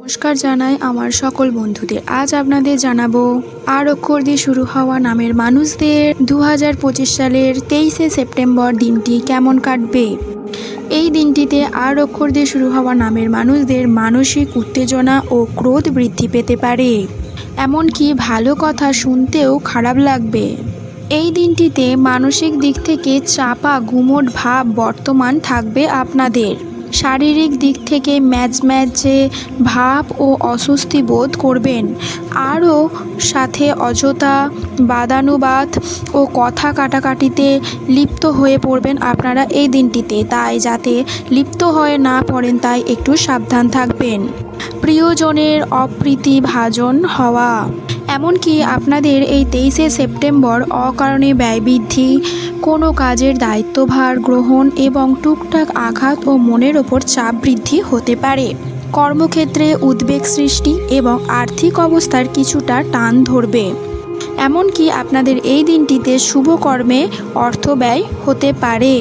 নমস্কার জানাই আমার সকল বন্ধুদের। আজ আপনাদের জানাব, আর অক্ষর দিয়ে শুরু হওয়া নামের মানুষদের দু হাজার পঁচিশ সালের তেইশে সেপ্টেম্বর দিনটি কেমন কাটবে? এই দিনটিতে আর অক্ষর দিয়ে শুরু হওয়া নামের মানুষদের মানসিক উত্তেজনা ও ক্রোধ বৃদ্ধি পেতে পারে। এমনকি ভালো কথা শুনতেও খারাপ লাগবে। এই দিনটিতে মানসিক দিক থেকে চাপা, গুমোট ভাব বর্তমান থাকবে আপনাদের। শারীরিক দিক থেকে ম্যাচ ম্যাচে ভাব ও অস্বস্তি বোধ করবেন। আরও সাথে অযথা বাদানুবাদ ও কথা কাটাকাটিতে লিপ্ত হয়ে পড়বেন আপনারা এই দিনটিতে। তাই যাতে লিপ্ত হয়ে না পড়েন, তাই একটু সাবধান থাকবেন। প্রিয়জনের অপ্রীতি ভাজন হওয়া। এমনকি আপনাদের এই তেইশে সেপ্টেম্বর অকারণে ব্যয় বৃদ্ধি, কোনো কাজের দায়িত্বভার গ্রহণ এবং টুকটাক আঘাত ও মনের ওপর চাপ বৃদ্ধি হতে পারে। কর্মক্ষেত্রে উদ্বেগ সৃষ্টি এবং আর্থিক অবস্থার কিছুটা টান ধরবে। এমনকি আপনাদের এই দিনটিতে শুভ কর্মে অর্থ ব্যয় হতে পারে।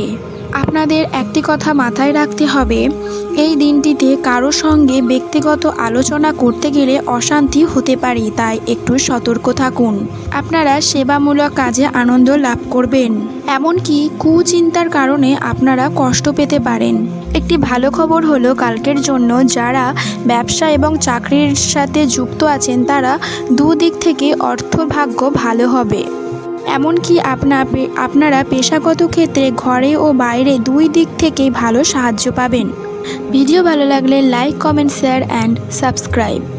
আপনাদের একটি কথা মাথায় রাখতে হবে, এই দিনটিতে কারও সঙ্গে ব্যক্তিগত আলোচনা করতে গেলে অশান্তি হতে পারে, তাই একটু সতর্ক থাকুন। আপনারা সেবামূলক কাজে আনন্দ লাভ করবেন। এমনকি কুচিন্তার কারণে আপনারা কষ্ট পেতে পারেন। একটি ভালো খবর হলো, কালকের জন্য যারা ব্যবসা এবং চাকরির সাথে যুক্ত আছেন, তারা দুদিক থেকে অর্থভাগ্য ভালো হবে। এমনকি আপনা আপনারা পেশাগত ক্ষেত্রে ঘরে ও বাইরে দুই দিক থেকেই ভালো সাহায্য পাবেন। ভিডিও ভালো লাগলে like, comment, share and subscribe